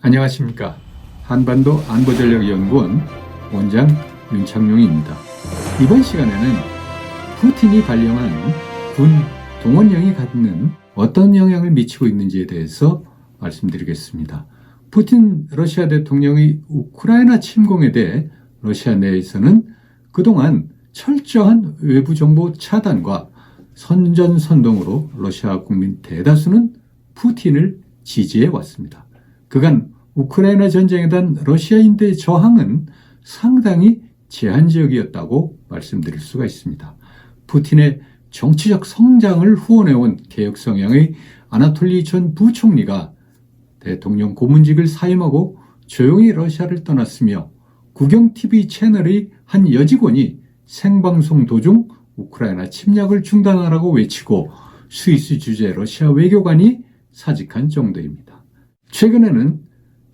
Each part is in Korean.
안녕하십니까. 한반도 안보전략연구원 원장 윤창용입니다. 이번 시간에는 푸틴이 발령한 군 동원령이 갖는 어떤 영향을 미치고 있는지에 대해서 말씀드리겠습니다. 푸틴 러시아 대통령의 우크라이나 침공에 대해 러시아 내에서는 그동안 철저한 외부 정보 차단과 선전선동으로 러시아 국민 대다수는 푸틴을 지지해 왔습니다. 그간 우크라이나 전쟁에 대한 러시아인들의 저항은 상당히 제한적이었다고 말씀드릴 수가 있습니다. 푸틴의 정치적 성장을 후원해온 개혁 성향의 아나톨리 전 부총리가 대통령 고문직을 사임하고 조용히 러시아를 떠났으며 국영TV 채널의 한 여직원이 생방송 도중 우크라이나 침략을 중단하라고 외치고 스위스 주재 러시아 외교관이 사직한 정도입니다. 최근에는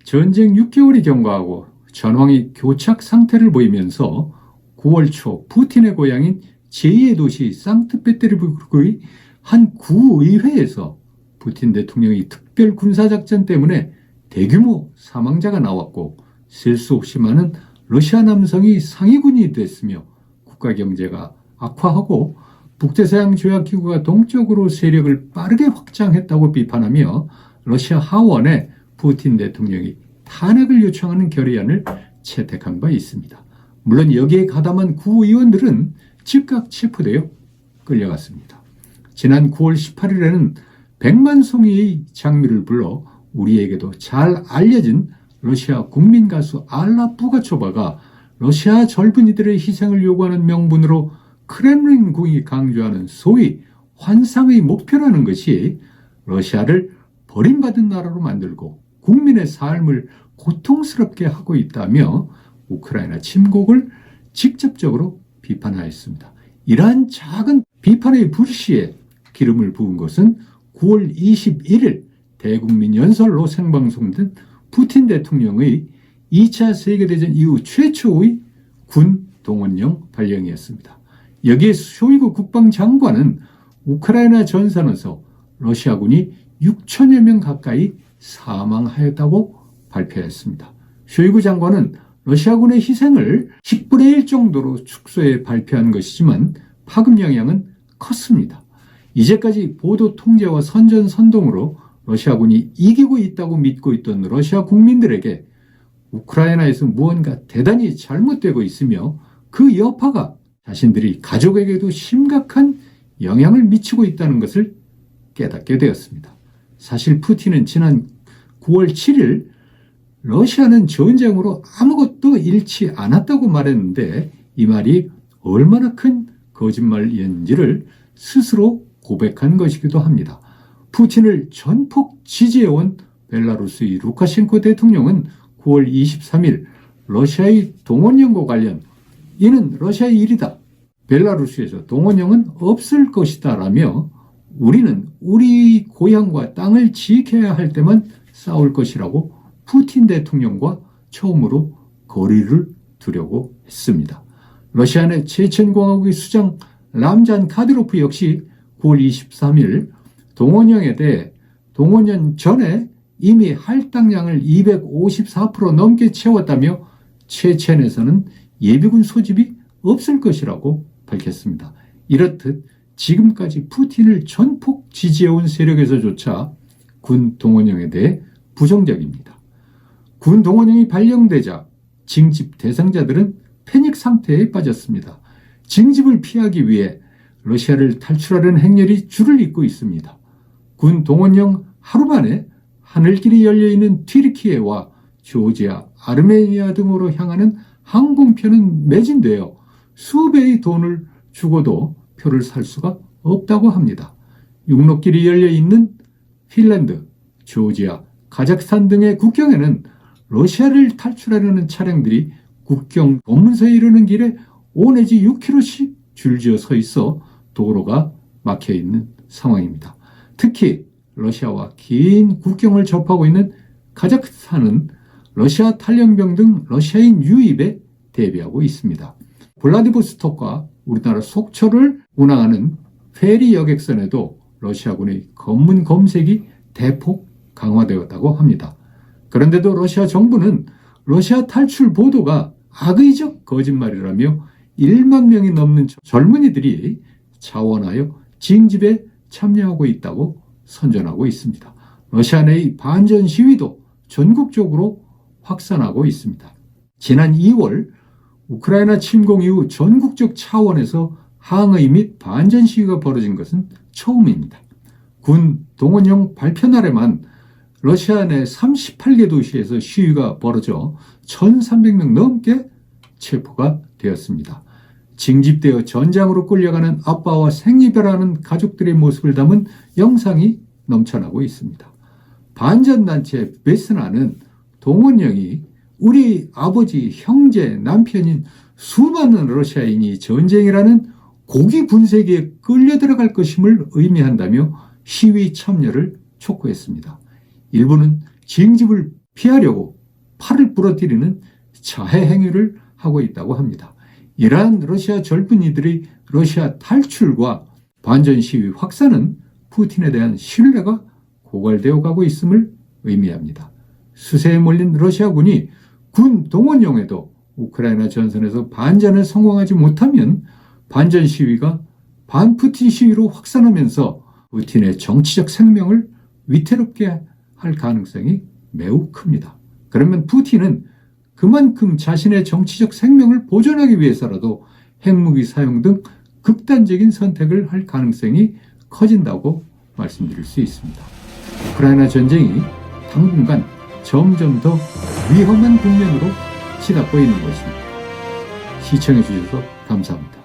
전쟁 6개월이 경과하고 전황이 교착 상태를 보이면서 9월 초 푸틴의 고향인 제2의 도시 상트페테르부르크의 한 구의회에서 푸틴 대통령의 특별 군사작전 때문에 대규모 사망자가 나왔고 셀 수 없이 많은 러시아 남성이 상위군이 됐으며 국가 경제가 악화하고 북대서양 조약기구가 동쪽으로 세력을 빠르게 확장했다고 비판하며 러시아 하원에 푸틴 대통령이 탄핵을 요청하는 결의안을 채택한 바 있습니다. 물론 여기에 가담한 구의원들은 즉각 체포되어 끌려갔습니다. 지난 9월 18일에는 100만 송이의 장미를 불러 우리에게도 잘 알려진 러시아 국민 가수 알라 부가초바가 러시아 젊은이들의 희생을 요구하는 명분으로 크렘린궁이 강조하는 소위 환상의 목표라는 것이 러시아를 버림받은 나라로 만들고 국민의 삶을 고통스럽게 하고 있다며 우크라이나 침공을 직접적으로 비판하였습니다. 이러한 작은 비판의 불씨에 기름을 부은 것은 9월 21일 대국민 연설로 생방송된 푸틴 대통령의 2차 세계대전 이후 최초의 군 동원령 발령이었습니다. 여기에 쇼이구 국방장관은 우크라이나 전선에서 러시아군이 6천여 명 가까이 사망하였다고 발표했습니다. 쇼이구 장관은 러시아군의 희생을 10분의 1 정도로 축소해 발표한 것이지만 파급 영향은 컸습니다. 이제까지 보도 통제와 선전 선동으로 러시아군이 이기고 있다고 믿고 있던 러시아 국민들에게 우크라이나에서 무언가 대단히 잘못되고 있으며 그 여파가 자신들이 가족에게도 심각한 영향을 미치고 있다는 것을 깨닫게 되었습니다. 사실 푸틴은 지난 9월 7일 러시아는 전쟁으로 아무것도 잃지 않았다고 말했는데 이 말이 얼마나 큰 거짓말이었는지를 스스로 고백한 것이기도 합니다. 푸틴을 전폭 지지해온 벨라루스의 루카셴코 대통령은 9월 23일 러시아의 동원령과 관련 이는 러시아의 일이다. 벨라루스에서 동원령은 없을 것이다 라며 우리는 우리 고향과 땅을 지켜야 할 때만 싸울 것이라고 푸틴 대통령과 처음으로 거리를 두려고 했습니다. 러시아 내 체첸공화국의 수장 람잔 카드로프 역시 9월 23일 동원령에 대해 동원령 전에 이미 할당량을 254% 넘게 채웠다며 체첸에서는 예비군 소집이 없을 것이라고 밝혔습니다. 이렇듯 지금까지 푸틴을 전폭 지지해온 세력에서조차 군 동원령에 대해 부정적입니다. 군 동원령이 발령되자 징집 대상자들은 패닉 상태에 빠졌습니다. 징집을 피하기 위해 러시아를 탈출하려는 행렬이 줄을 잇고 있습니다. 군 동원령 하루 만에 하늘길이 열려있는 튀르키예와 조지아, 아르메니아 등으로 향하는 항공편은 매진되어 수배의 돈을 주고도 표를 살 수가 없다고 합니다. 육로길이 열려 있는 핀란드, 조지아, 카자흐스탄 등의 국경에는 러시아를 탈출하려는 차량들이 국경 검문소에 이르는 길에 5 내지 6km씩 줄지어 서 있어 도로가 막혀 있는 상황입니다. 특히 러시아와 긴 국경을 접하고 있는 카자흐스탄은 러시아 탈영병 등 러시아인 유입에 대비하고 있습니다. 블라디보스톡과 우리나라 속초를 운항하는 페리 여객선에도 러시아군의 검문 검색이 대폭 강화되었다고 합니다. 그런데도 러시아 정부는 러시아 탈출 보도가 악의적 거짓말이라며 1만 명이 넘는 젊은이들이 자원하여 징집에 참여하고 있다고 선전하고 있습니다. 러시아 내의 반전 시위도 전국적으로 확산하고 있습니다. 지난 2월 우크라이나 침공 이후 전국적 차원에서 항의 및 반전 시위가 벌어진 것은 처음입니다. 군 동원령 발표 날에만 러시아 내 38개 도시에서 시위가 벌어져 1,300명 넘게 체포가 되었습니다. 징집되어 전장으로 끌려가는 아빠와 생이별하는 가족들의 모습을 담은 영상이 넘쳐나고 있습니다. 반전단체 베스나는 동원령이 우리 아버지, 형제, 남편인 수많은 러시아인이 전쟁이라는 고기 분쇄기에 끌려 들어갈 것임을 의미한다며 시위 참여를 촉구했습니다. 일부는 징집을 피하려고 팔을 부러뜨리는 자해 행위를 하고 있다고 합니다. 이러한 러시아 젊은이들의 러시아 탈출과 반전 시위 확산은 푸틴에 대한 신뢰가 고갈되어 가고 있음을 의미합니다. 수세에 몰린 러시아군이 군 동원령에도 우크라이나 전선에서 반전을 성공하지 못하면 반전 시위가 반푸틴 시위로 확산하면서 푸틴의 정치적 생명을 위태롭게 할 가능성이 매우 큽니다. 그러면 푸틴은 그만큼 자신의 정치적 생명을 보존하기 위해서라도 핵무기 사용 등 극단적인 선택을 할 가능성이 커진다고 말씀드릴 수 있습니다. 우크라이나 전쟁이 당분간 점점 더 위험한 국면으로 치닫고 있는 것입니다. 시청해 주셔서 감사합니다.